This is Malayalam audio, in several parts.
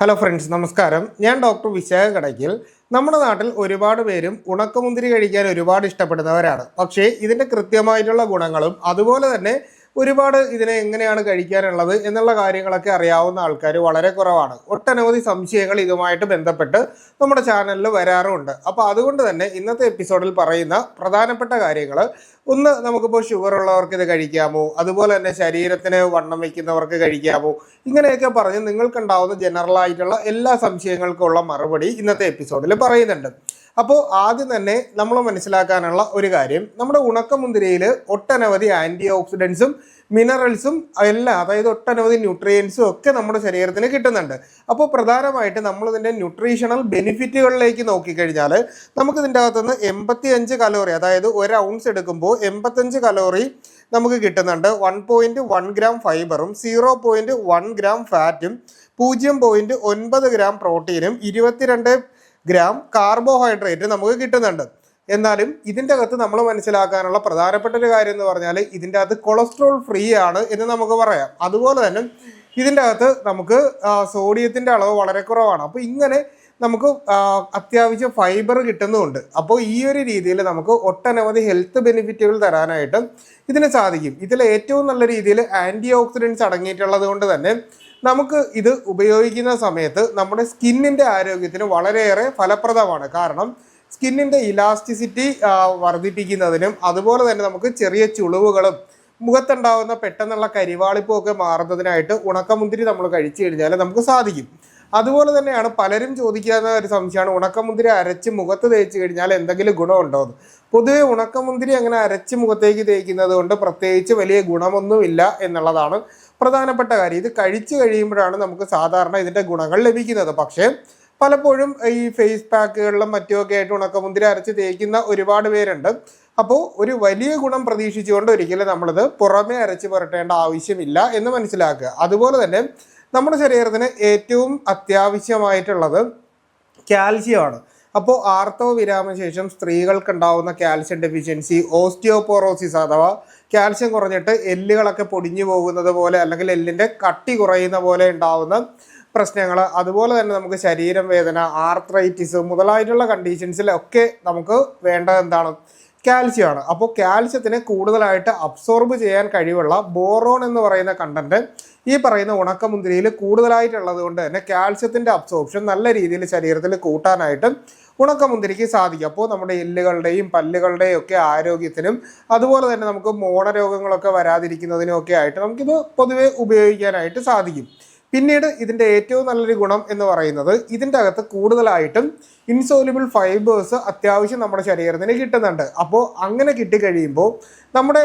ഹലോ ഫ്രണ്ട്സ് നമസ്കാരം. ഞാൻ ഡോക്ടർ വിശാഖ കടയ്ക്കൽ. നമ്മുടെ നാട്ടിൽ ഒരുപാട് പേരും ഉണക്കമുന്തിരി കഴിക്കാൻ ഒരുപാട് ഇഷ്ടപ്പെടുന്നവരാണ്. പക്ഷേ ഇതിന്റെ കൃത്യമായിട്ടുള്ള ഗുണങ്ങളും അതുപോലെ തന്നെ ഒരുപാട് ഇതിനെ എങ്ങനെയാണ് കഴിക്കാനുള്ളത് എന്നുള്ള കാര്യങ്ങളൊക്കെ അറിയാവുന്ന ആൾക്കാർ വളരെ കുറവാണ്. ഒട്ടനവധി സംശയങ്ങൾ ഇതുമായിട്ട് ബന്ധപ്പെട്ട് നമ്മുടെ ചാനലിൽ വരാറുമുണ്ട് അപ്പോൾ അതുകൊണ്ട് തന്നെ ഇന്നത്തെ എപ്പിസോഡിൽ പറയുന്ന പ്രധാനപ്പെട്ട കാര്യങ്ങൾ ഒന്ന് നമുക്കിപ്പോൾ ഷുഗർ ഉള്ളവർക്ക് ഇത് കഴിക്കാമോ? അതുപോലെ തന്നെ ശരീരത്തിന് വണ്ണം വയ്ക്കുന്നവർക്ക് കഴിക്കാമോ? ഇങ്ങനെയൊക്കെ പറഞ്ഞ് നിങ്ങൾക്കുണ്ടാവുന്ന ജനറൽ ആയിട്ടുള്ള എല്ലാ സംശയങ്ങൾക്കുള്ള മറുപടി ഇന്നത്തെ എപ്പിസോഡിൽ പറയുന്നുണ്ട്. അപ്പോൾ ആദ്യം തന്നെ നമ്മൾ മനസ്സിലാക്കാനുള്ള ഒരു കാര്യം. നമ്മുടെ ഉണക്കമുന്തിരിയിൽ ഒട്ടനവധി ആന്റി ഓക്സിഡൻസും മിനറൽസും എല്ലാം അതായത് ഒട്ടനവധി ന്യൂട്രിയൻസും ഒക്കെ നമ്മുടെ ശരീരത്തിന് കിട്ടുന്നുണ്ട്. അപ്പോൾ പ്രധാനമായിട്ട് നമ്മളിതിന്റെ ന്യൂട്രീഷണൽ ബെനിഫിറ്റുകളിലേക്ക് നോക്കിക്കഴിഞ്ഞാൽ നമുക്കിതിന്റെ അകത്തുനിന്ന് എൺപത്തി അഞ്ച് കലോറി അതായത് ഒരു ഔൺസ് എടുക്കുമ്പോൾ എൺപത്തഞ്ച് കലോറി നമുക്ക് കിട്ടുന്നുണ്ട്. വൺ പോയിന്റ് വൺ ഗ്രാം ഫൈബറും സീറോ പോയിന്റ് വൺ ഗ്രാം ഫാറ്റും പൂജ്യം പോയിന്റ് ഒൻപത് ഗ്രാം പ്രോട്ടീനും ഇരുപത്തിരണ്ട് ഗ്രാം കാർബോഹൈഡ്രേറ്റ് നമുക്ക് കിട്ടുന്നുണ്ട്. എന്നാലും ഇതിന്റെ അകത്ത് നമ്മൾ മനസ്സിലാക്കാനുള്ള പ്രധാനപ്പെട്ട ഒരു കാര്യം എന്ന് പറഞ്ഞാൽ ഇതിന്റെ അകത്ത് കൊളസ്ട്രോൾ ഫ്രീ ആണ് എന്ന് നമുക്ക് പറയാം. അതുപോലെ തന്നെ ഇതിന്റെ അകത്ത് നമുക്ക് സോഡിയത്തിന്റെ അളവ് വളരെ കുറവാണ്. അപ്പോൾ ഇങ്ങനെ നമുക്ക് അത്യാവശ്യം ഫൈബർ കിട്ടുന്നുമുണ്ട് അപ്പോൾ ഈ ഒരു രീതിയിൽ നമുക്ക് ഒട്ടനവധി ഹെൽത്ത് ബെനിഫിറ്റുകൾ തരാനായിട്ട് ഇതിന് സാധിക്കും. ഇതിൽ ഏറ്റവും നല്ല രീതിയിൽ ആന്റി ഓക്സിഡൻസ് അടങ്ങിയിട്ടുള്ളത് കൊണ്ട് തന്നെ നമുക്ക് ഇത് ഉപയോഗിക്കുന്ന സമയത്ത് നമ്മുടെ സ്കിന്നിന്റെ ആരോഗ്യത്തിന് വളരെയേറെ ഫലപ്രദമാണ്. കാരണം സ്കിന്നിന്റെ ഇലാസ്റ്റിസിറ്റി വർദ്ധിപ്പിക്കുന്നതിനും അതുപോലെ തന്നെ നമുക്ക് ചെറിയ ചുളിവുകളും മുഖത്തുണ്ടാവുന്ന പെട്ടെന്നുള്ള കരിവാളിപ്പൊക്കെ മാറുന്നതിനായിട്ട് ഉണക്കമുന്തിരി നമ്മൾ കഴിച്ചു കഴിഞ്ഞാൽ നമുക്ക് സാധിക്കും. അതുപോലെ തന്നെയാണ് പലരും ചോദിക്കാവുന്ന ഒരു സംശയമാണ് ഉണക്കമുന്തിരി അരച്ച് മുഖത്ത് തേച്ച് കഴിഞ്ഞാൽ എന്തെങ്കിലും ഗുണമുണ്ടോ എന്ന്? പൊതുവെ ഉണക്കമുന്തിരി അങ്ങനെ അരച്ച് മുഖത്തേക്ക് തേക്കുന്നത് കൊണ്ട് പ്രത്യേകിച്ച് വലിയ ഗുണമൊന്നുമില്ല എന്നുള്ളതാണ് പ്രധാനപ്പെട്ട കാര്യം ഇത് കഴിച്ചു കഴിയുമ്പോഴാണ് നമുക്ക് സാധാരണ ഇതിന്റെ ഗുണങ്ങൾ ലഭിക്കുന്നത്. പക്ഷേ പലപ്പോഴും ഈ ഫേസ് പാക്കുകളിലും മറ്റുമൊക്കെ ആയിട്ട് ഉണക്കമുന്തിരി അരച്ച് തേക്കുന്ന ഒരുപാട് പേരുണ്ട്. അപ്പോൾ ഒരു വലിയ ഗുണം പ്രതീക്ഷിച്ചുകൊണ്ട് ഒരിക്കലും നമ്മളിത് പുറമേ അരച്ച് പുരട്ടേണ്ട ആവശ്യമില്ല എന്ന് മനസ്സിലാക്കുക. അതുപോലെ തന്നെ നമ്മുടെ ശരീരത്തിന് ഏറ്റവും അത്യാവശ്യമായിട്ടുള്ളത് കാൽഷ്യമാണ് അപ്പോൾ ആർത്തവ വിരാമശേഷം സ്ത്രീകൾക്ക് കാൽസ്യം ഡെഫിഷ്യൻസി ഓസ്റ്റിയോപോറോസിസ് അഥവാ കാൽസ്യം കുറഞ്ഞിട്ട് എല്ലുകളൊക്കെ പൊടിഞ്ഞു പോകുന്നത് പോലെ അല്ലെങ്കിൽ എല്ലിന്റെ കട്ടി കുറയുന്ന പോലെ ഉണ്ടാവുന്ന പ്രശ്നങ്ങൾ. അതുപോലെ തന്നെ നമുക്ക് ശരീരം വേദന ആർത്രൈറ്റിസ് മുതലായിട്ടുള്ള കണ്ടീഷൻസിലൊക്കെ നമുക്ക് വേണ്ടത് എന്താണ്? കാൽഷ്യമാണ് അപ്പോൾ കാൽസ്യത്തിന് കൂടുതലായിട്ട് അബ്സോർബ് ചെയ്യാൻ കഴിവുള്ള ബോറോൺ എന്ന് പറയുന്ന കണ്ടന്റ് ഈ പറയുന്ന ഉണക്കമുന്തിരിയിൽ കൂടുതലായിട്ടുള്ളത് കൊണ്ട് തന്നെ കാൽസ്യത്തിന്റെ അബ്സോർപ്ഷൻ നല്ല രീതിയിൽ ശരീരത്തിൽ കൂട്ടാനായിട്ട് ഉണക്കമുന്തിരിക്ക് സാധിക്കും. അപ്പോൾ നമ്മുടെ എല്ലുകളുടെയും പല്ലുകളുടെയും ഒക്കെ ആരോഗ്യത്തിനും അതുപോലെ തന്നെ നമുക്ക് മോണരോഗങ്ങളൊക്കെ വരാതിരിക്കുന്നതിനും ഒക്കെ ആയിട്ട് നമുക്കിത് പൊതുവെ ഉപയോഗിക്കാനായിട്ട് സാധിക്കും. പിന്നീട് ഇതിന്റെ ഏറ്റവും നല്ലൊരു ഗുണം എന്ന് പറയുന്നത് ഇതിന്റെ അകത്ത് കൂടുതലായിട്ടും ഇൻസോലിബിൾ ഫൈബേഴ്സ് അത്യാവശ്യം നമ്മുടെ ശരീരത്തിന് കിട്ടുന്നുണ്ട്. അപ്പോൾ അങ്ങനെ കിട്ടിക്കഴിയുമ്പോൾ നമ്മുടെ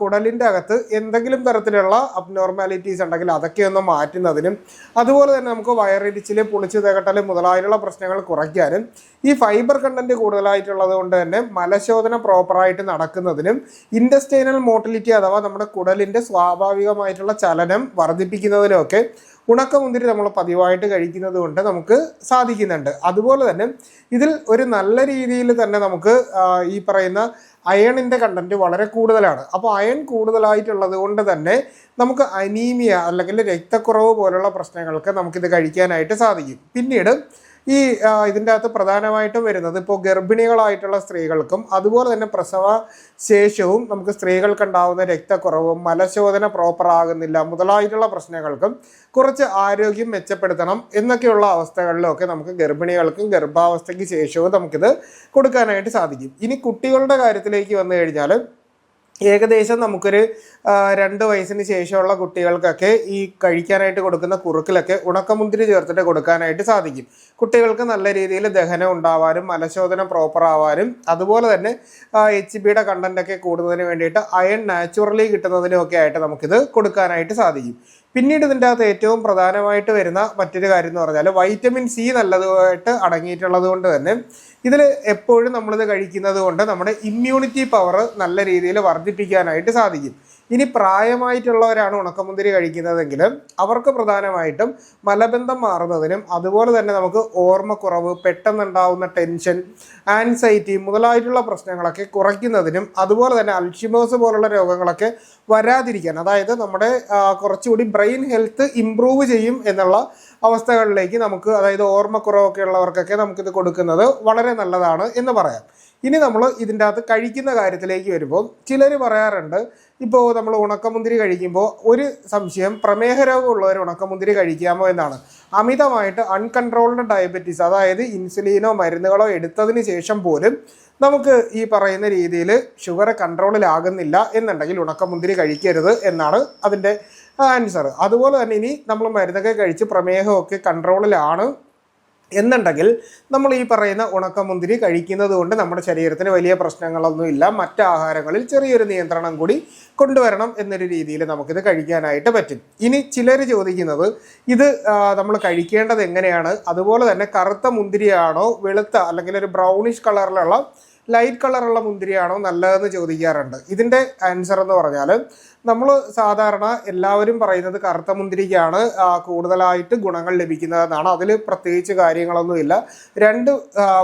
കുടലിന്റെ അകത്ത് എന്തെങ്കിലും തരത്തിലുള്ള അബ്നോർമാലിറ്റീസ് ഉണ്ടെങ്കിൽ അതൊക്കെ ഒന്ന് മാറ്റുന്നതിനും അതുപോലെ തന്നെ നമുക്ക് വയറിടിച്ചിൽ പൊളിച്ച് തകട്ടൽ മുതലായുള്ള പ്രശ്നങ്ങൾ കുറയ്ക്കാനും ഈ ഫൈബർ കണ്ടന്റ് കൂടുതലായിട്ടുള്ളത് കൊണ്ട് തന്നെ മലശോധന പ്രോപ്പറായിട്ട് നടക്കുന്നതിനും ഇൻഡസ്റ്റൈനൽ മോട്ടിലിറ്റി അഥവാ നമ്മുടെ കുടലിന്റെ സ്വാഭാവികമായിട്ടുള്ള ചലനം വർദ്ധിപ്പിക്കുന്നതിനുമൊക്കെ ഉണക്കമുന്തിരി നമ്മൾ പതിവായിട്ട് കഴിക്കുന്നത് കൊണ്ട് നമുക്ക് സാധിക്കുന്നുണ്ട്. അതുപോലെ തന്നെ ഇതിൽ ഒരു നല്ല രീതിയിൽ തന്നെ നമുക്ക് ഈ പറയുന്ന അയണിന്റെ കണ്ടന്റ് വളരെ കൂടുതലാണ്. അപ്പോൾ അയൺ കൂടുതലായിട്ടുള്ളത് കൊണ്ട് തന്നെ നമുക്ക് അനീമിയ അല്ലെങ്കിൽ രക്തക്കുറവ് പോലുള്ള പ്രശ്നങ്ങൾക്ക് നമുക്കിത് കഴിക്കാനായിട്ട് സാധിക്കും. പിന്നീട് ഈ ഇതിന്റെ അകത്ത് പ്രധാനമായിട്ടും വരുന്നത് ഇപ്പോൾ ഗർഭിണികളായിട്ടുള്ള സ്ത്രീകൾക്കും അതുപോലെ തന്നെ പ്രസവ ശേഷവും നമുക്ക് സ്ത്രീകൾക്കുണ്ടാവുന്ന രക്തക്കുറവും മലശോധന പ്രോപ്പർ ആകുന്നില്ല മുതലായിട്ടുള്ള പ്രശ്നങ്ങൾക്കും കുറച്ച് ആരോഗ്യം മെച്ചപ്പെടുത്തണം എന്നൊക്കെയുള്ള അവസ്ഥകളിലൊക്കെ നമുക്ക് ഗർഭിണികൾക്കും ഗർഭാവസ്ഥയ്ക്ക് ശേഷവും നമുക്കിത് കൊടുക്കാനായിട്ട് സാധിക്കും. ഇനി കുട്ടികളുടെ കാര്യത്തിലേക്ക് വന്നു കഴിഞ്ഞാൽ ഏകദേശം നമുക്കൊരു രണ്ട് വയസ്സിന് ശേഷമുള്ള കുട്ടികൾക്കൊക്കെ ഈ കഴിക്കാനായിട്ട് കൊടുക്കുന്ന കുറുക്കിലൊക്കെ ഉണക്കമുന്തിരി ചേർത്തിട്ട് കൊടുക്കാനായിട്ട് സാധിക്കും. കുട്ടികൾക്ക് നല്ല രീതിയിൽ ദഹനം ഉണ്ടാവാനും മലശോധന പ്രോപ്പർ ആവാനും അതുപോലെ തന്നെ എച്ച് ബിയുടെ കണ്ടന്റൊക്കെ കൂടുന്നതിന് വേണ്ടിയിട്ട് അയൺ നാച്ചുറലി കിട്ടുന്നതിനും ഒക്കെ ആയിട്ട് നമുക്കിത് കൊടുക്കാനായിട്ട് സാധിക്കും. പിന്നീട് ഇതിന്റെ അകത്ത് ഏറ്റവും പ്രധാനമായിട്ട് വരുന്ന മറ്റൊരു കാര്യം എന്ന് പറഞ്ഞാൽ വൈറ്റമിൻ സി നല്ലതുമായിട്ട് അടങ്ങിയിട്ടുള്ളത് കൊണ്ട് തന്നെ ഇതിൽ എപ്പോഴും നമ്മളിത് കഴിക്കുന്നത് കൊണ്ട് നമ്മുടെ ഇമ്മ്യൂണിറ്റി പവർ നല്ല രീതിയിൽ വർദ്ധിപ്പിക്കാനായിട്ട് സാധിക്കും. ഇനി പ്രായമായിട്ടുള്ളവരാണ് ഉണക്കമുന്തിരി കഴിക്കുന്നതെങ്കിൽ അവർക്ക് പ്രധാനമായിട്ടും മലബന്ധം മാറുന്നതിനും അതുപോലെ തന്നെ നമുക്ക് ഓർമ്മക്കുറവ് പെട്ടെന്നുണ്ടാവുന്ന ടെൻഷൻ ആൻസൈറ്റി മുതലായിട്ടുള്ള പ്രശ്നങ്ങളൊക്കെ കുറയ്ക്കുന്നതിനും അതുപോലെ തന്നെ അൽഷിമേഴ്സ് പോലുള്ള രോഗങ്ങളൊക്കെ വരാതിരിക്കാൻ അതായത് നമ്മുടെ കുറച്ചുകൂടി ബ്രെയിൻ ഹെൽത്ത് ഇംപ്രൂവ് ചെയ്യും എന്നുള്ള അവസ്ഥകളിലേക്ക് നമുക്ക് അതായത് ഓർമ്മക്കുറവൊക്കെ ഉള്ളവർക്കൊക്കെ നമുക്കിത് കൊടുക്കുന്നത് വളരെ നല്ലതാണ് എന്ന് പറയാം. ഇനി നമ്മൾ ഇതിന്റെ അകത്ത് കഴിക്കുന്ന കാര്യത്തിലേക്ക് വരുമ്പോൾ ചിലർ പറയാറുണ്ട് ഇപ്പോൾ നമ്മൾ ഉണക്കമുന്തിരി കഴിക്കുമ്പോൾ ഒരു സംശയം പ്രമേഹ രോഗമുള്ളവർ ഉണക്കമുന്തിരി കഴിക്കാമോ എന്നാണ്. അമിതമായിട്ട് അൺകൺട്രോൾഡ് ഡയബറ്റീസ് അതായത് ഇൻസുലിനോ മരുന്നുകളോ എടുത്തതിന് ശേഷം പോലും നമുക്ക് ഈ പറയുന്ന രീതിയിൽ ഷുഗർ കൺട്രോളിലാകുന്നില്ല എന്നുണ്ടെങ്കിൽ ഉണക്കമുന്തിരി കഴിക്കരുത് എന്നാണ് അതിന്റെ ആൻസർ അതുപോലെ തന്നെ ഇനി നമ്മൾ മരുന്നൊക്കെ കഴിച്ച് പ്രമേഹമൊക്കെ കൺട്രോളിലാണ് എന്നുണ്ടെങ്കിൽ നമ്മൾ ഈ പറയുന്ന ഉണക്കമുന്തിരി കഴിക്കുന്നത് കൊണ്ട് നമ്മുടെ ശരീരത്തിന് വലിയ പ്രശ്നങ്ങളൊന്നുമില്ല. മറ്റ് ആഹാരങ്ങളിൽ ചെറിയൊരു നിയന്ത്രണം കൂടി കൊണ്ടുവരണം എന്നൊരു രീതിയിൽ നമുക്കിത് കഴിക്കാനായിട്ട് പറ്റും. ഇനി ചിലർ ചോദിക്കുന്നത് ഇത് നമ്മൾ കഴിക്കേണ്ടത് എങ്ങനെയാണ്? അതുപോലെ തന്നെ കറുത്ത മുന്തിരിയാണോ വെളുത്ത അല്ലെങ്കിൽ ഒരു ബ്രൗണിഷ് കളറിലുള്ള ലൈറ്റ് കളറുള്ള മുന്തിരിയാണോ നല്ലതെന്ന് ചോദിക്കാറുണ്ട്. ഇതിന്റെ ആൻസർ എന്ന് പറഞ്ഞാൽ നമ്മൾ സാധാരണ എല്ലാവരും പറയുന്നത് കറുത്ത മുന്തിരിക്കാണ് കൂടുതലായിട്ട് ഗുണങ്ങൾ ലഭിക്കുന്നതെന്നാണ്. അതിൽ പ്രത്യേകിച്ച് കാര്യങ്ങളൊന്നുമില്ല. രണ്ട്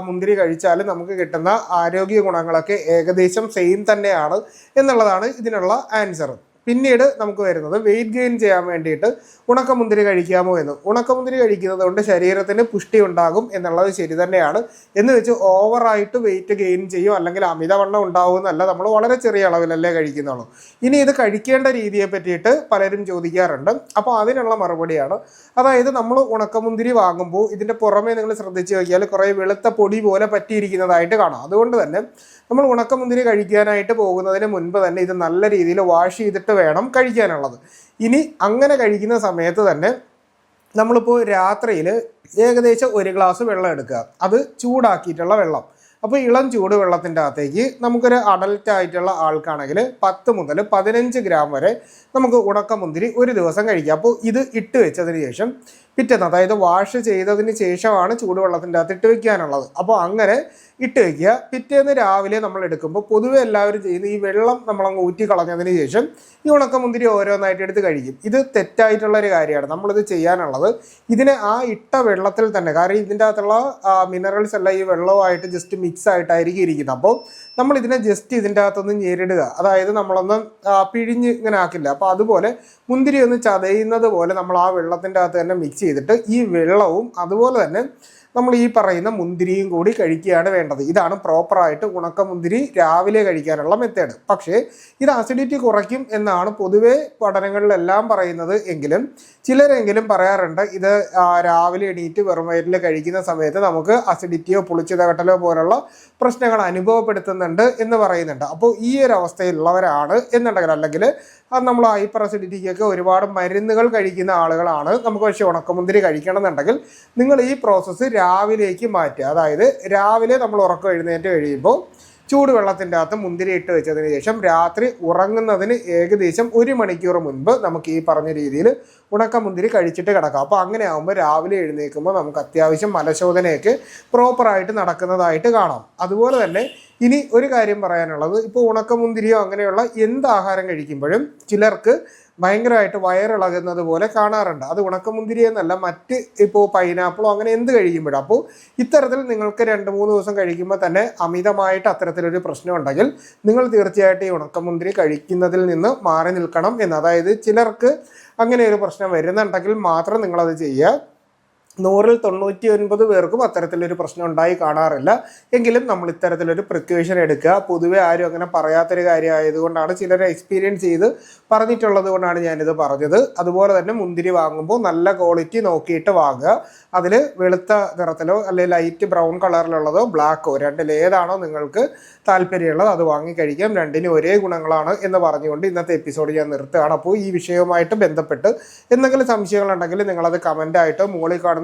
മുന്തിരി കഴിച്ചാൽ നമുക്ക് കിട്ടുന്ന ആരോഗ്യ ഗുണങ്ങളൊക്കെ ഏകദേശം സെയിം തന്നെയാണ് എന്നുള്ളതാണ് ഇതിനുള്ള ആൻസർ. പിന്നീട് നമുക്ക് വരുന്നത് വെയിറ്റ് ഗെയിൻ ചെയ്യാൻ വേണ്ടിയിട്ട് ഉണക്കമുന്തിരി കഴിക്കാമോ എന്ന്. ഉണക്കമുന്തിരി കഴിക്കുന്നത് കൊണ്ട് ശരീരത്തിന് പുഷ്ടി ഉണ്ടാകും എന്നുള്ളത് ശരി തന്നെയാണ്. എന്ന് വെച്ച് ഓവറായിട്ട് വെയിറ്റ് ഗെയിൻ ചെയ്യും അല്ലെങ്കിൽ അമിതവണ്ണം ഉണ്ടാവും എന്നല്ല നമ്മൾ വളരെ ചെറിയ അളവിലല്ലേ കഴിക്കുന്നുള്ളൂ. ഇനി ഇത് കഴിക്കേണ്ട രീതിയെ പറ്റിയിട്ട് പലരും ചോദിക്കാറുണ്ട്. അപ്പോൾ അതിനുള്ള മറുപടിയാണ്. അതായത് നമ്മൾ ഉണക്കമുന്തിരി വാങ്ങുമ്പോൾ ഇതിന്റെ പുറമേ നിങ്ങൾ ശ്രദ്ധിച്ച് നോക്കിയാൽ കുറേ വെളുത്ത പൊടി പോലെ പറ്റിയിരിക്കുന്നതായിട്ട് കാണാം. അതുകൊണ്ട് തന്നെ നമ്മൾ ഉണക്കമുന്തിരി കഴിക്കാനായിട്ട് പോകുന്നതിന് മുൻപ് തന്നെ ഇത് നല്ല രീതിയിൽ വാഷ് ചെയ്തിട്ട് വേണം കഴിക്കാനുള്ളത്. ഇനി അങ്ങനെ കഴിക്കുന്ന സമയത്ത് തന്നെ നമ്മളിപ്പോൾ രാത്രിയിൽ ഏകദേശം ഒരു ഗ്ലാസ് വെള്ളം എടുക്കുക. അത് ചൂടാക്കിയിട്ടുള്ള വെള്ളം. അപ്പോൾ ഇളം ചൂട് വെള്ളത്തിന്റെ അകത്തേക്ക് നമുക്കൊരു അഡൽറ്റ് ആയിട്ടുള്ള ആൾക്കാണെങ്കിൽ പത്ത് മുതൽ പതിനഞ്ച് ഗ്രാം വരെ നമുക്ക് ഉണക്കമുന്തിരി ഒരു ദിവസം കഴിക്കാം. അപ്പോൾ ഇത് ഇട്ട് വെച്ചതിന് ശേഷം പിറ്റേന്ന് അതായത് വാഷ് ചെയ്തതിന് ശേഷമാണ് ചൂടുവെള്ളത്തിന്റെ അകത്ത് ഇട്ട് വെക്കാനുള്ളത്. അപ്പോൾ അങ്ങനെ ഇട്ട് വയ്ക്കുക പിറ്റേന്ന് രാവിലെ നമ്മൾ എടുക്കുമ്പോൾ പൊതുവെ എല്ലാവരും ചെയ്യുന്ന ഈ വെള്ളം നമ്മളങ്ങ് ഊറ്റി കളഞ്ഞതിന് ശേഷം ഈ ഉണക്കമുന്തിരി ഓരോന്നായിട്ട് എടുത്ത് കഴിക്കും. ഇത് തെറ്റായിട്ടുള്ളൊരു കാര്യമാണ്. നമ്മളിത് ചെയ്യാനുള്ളത്. ഇതിനെ ആ ഇട്ട വെള്ളത്തിൽ തന്നെ കാരണം ഇതിന്റെ അകത്തുള്ള മിനറൽസ് എല്ലാം ഈ വെള്ളവുമായിട്ട് ജസ്റ്റ് മിക്സ് ആയിട്ടായിരിക്കും ഇരിക്കുന്നത്. അപ്പോൾ നമ്മൾ ഇതിനെ ജസ്റ്റ് ഇതിന്റെ അകത്തൊന്ന് ഞെരിടുക. അതായത് നമ്മളൊന്ന് പിഴിഞ്ഞ് ഇങ്ങനെ ആക്കില്ല. അപ്പോൾ അതുപോലെ മുന്തിരി ഒന്ന് ചതയുന്നത് പോലെ നമ്മൾ ആ വെള്ളത്തിന്റെ അകത്ത് തന്നെ മിക്സ് ചെയ്തിട്ട് ഈ വെള്ളവും അതുപോലെ തന്നെ നമ്മൾ ഈ പറയുന്ന മുന്തിരിയും കൂടി കഴിക്കുകയാണ് വേണ്ടത്. ഇതാണ് പ്രോപ്പറായിട്ട് ഉണക്ക മുന്തിരി രാവിലെ കഴിക്കാനുള്ള മെത്തേഡ് പക്ഷേ ഇത് ആസിഡിറ്റി കുറയ്ക്കും എന്നാണ് പൊതുവെ പഠനങ്ങളിലെല്ലാം പറയുന്നത് എങ്കിലും ചിലരെങ്കിലും പറയാറുണ്ട് ഇത് രാവിലെ എണീറ്റ് വെറും വയറ്റിൽ കഴിക്കുന്ന സമയത്ത് നമുക്ക് അസിഡിറ്റിയോ പുളിച്ചിതകട്ടലോ പോലുള്ള പ്രശ്നങ്ങൾ അനുഭവപ്പെടുത്തുന്നുണ്ട് എന്ന് പറയുന്നുണ്ട്. അപ്പോൾ ഈ ഒരു അവസ്ഥയിലുള്ളവരാണ് എന്നുണ്ടെങ്കിൽ അല്ലെങ്കിൽ അത് നമ്മൾ ഹൈപ്പർ അസിഡിറ്റിക്കൊക്കെ ഒരുപാട് മരുന്നുകൾ കഴിക്കുന്ന ആളുകളാണ്. നമുക്ക് പക്ഷേ ഉണക്കമുന്തിരി കഴിക്കണം എന്നുണ്ടെങ്കിൽ നിങ്ങൾ ഈ പ്രോസസ്സ് രാവിലേക്ക് മാറ്റുക. അതായത് രാവിലെ നമ്മൾ ഉറക്കം എഴുന്നേറ്റ് കഴിയുമ്പോൾ ചൂടുവെള്ളത്തിന്റെ അകത്ത് മുന്തിരി ഇട്ട് വെച്ചതിന് ശേഷം രാത്രി ഉറങ്ങുന്നതിന് ഏകദേശം ഒരു മണിക്കൂർ മുൻപ് നമുക്ക് ഈ പറഞ്ഞ രീതിയിൽ ഉണക്കമുന്തിരി കഴിച്ചിട്ട് കിടക്കാം. അപ്പോൾ അങ്ങനെ ആകുമ്പോൾ രാവിലെ എഴുന്നേൽക്കുമ്പോൾ നമുക്ക് അത്യാവശ്യം മലശോധനയൊക്കെ പ്രോപ്പറായിട്ട് നടക്കുന്നതായിട്ട് കാണാം. അതുപോലെ തന്നെ ഇനി ഒരു കാര്യം പറയാനുള്ളത്. ഇപ്പോൾ ഉണക്കമുന്തിരിയോ അങ്ങനെയുള്ള എന്ത് ആഹാരം കഴിക്കുമ്പോഴും ചിലർക്ക് ഭയങ്കരമായിട്ട് വയറിളകുന്നത് പോലെ കാണാറുണ്ട്. അത് ഉണക്കമുന്തിരി എന്നല്ല മറ്റ് ഇപ്പോൾ പൈനാപ്പിളോ അങ്ങനെ എന്ത് കഴിക്കുമ്പോഴും അപ്പോൾ ഇത്തരത്തിൽ നിങ്ങൾക്ക് രണ്ട് മൂന്ന് ദിവസം കഴിക്കുമ്പോൾ തന്നെ അമിതമായിട്ട് അത്തരത്തിലൊരു പ്രശ്നം ഉണ്ടെങ്കിൽ നിങ്ങൾ തീർച്ചയായിട്ടും ഈ ഉണക്കമുന്തിരി കഴിക്കുന്നതിൽ നിന്ന് മാറി നിൽക്കണം എന്ന്. അതായത് ചിലർക്ക് അങ്ങനെ ഒരു പ്രശ്നം വരുന്നുണ്ടെങ്കിൽ മാത്രം നിങ്ങളത് ചെയ്യുക. നൂറിൽ തൊണ്ണൂറ്റി ഒൻപത് പേർക്കും അത്തരത്തിലൊരു പ്രശ്നം ഉണ്ടായി കാണാറില്ല. എങ്കിലും നമ്മൾ ഇത്തരത്തിലൊരു പ്രിക്വേഷൻ എടുക്കുക. പൊതുവെ ആരും അങ്ങനെ പറയാത്തൊരു കാര്യമായതുകൊണ്ടാണ് ചിലർ എക്സ്പീരിയൻസ് ചെയ്ത് പറഞ്ഞിട്ടുള്ളത് കൊണ്ടാണ് ഞാനിത് പറഞ്ഞത്. അതുപോലെ തന്നെ മുന്തിരി വാങ്ങുമ്പോൾ നല്ല ക്വാളിറ്റി നോക്കിയിട്ട് വാങ്ങുക. അതിൽ വെളുത്ത നിറത്തിലോ അല്ലെങ്കിൽ ലൈറ്റ് ബ്രൗൺ കളറിലുള്ളതോ ബ്ലാക്കോ രണ്ടിൽ ഏതാണോ നിങ്ങൾക്ക് താല്പര്യമുള്ളത് അത് വാങ്ങിക്കഴിക്കാം രണ്ടിനും ഒരേ ഗുണങ്ങളാണ് എന്ന് പറഞ്ഞുകൊണ്ട് ഇന്നത്തെ എപ്പിസോഡ് ഞാൻ നിർത്തുകയാണ്. അപ്പോൾ ഈ വിഷയവുമായിട്ട് ബന്ധപ്പെട്ട് എന്തെങ്കിലും സംശയങ്ങളുണ്ടെങ്കിൽ നിങ്ങളത് കമന്റായിട്ടോ മുകളിൽ കാണുന്ന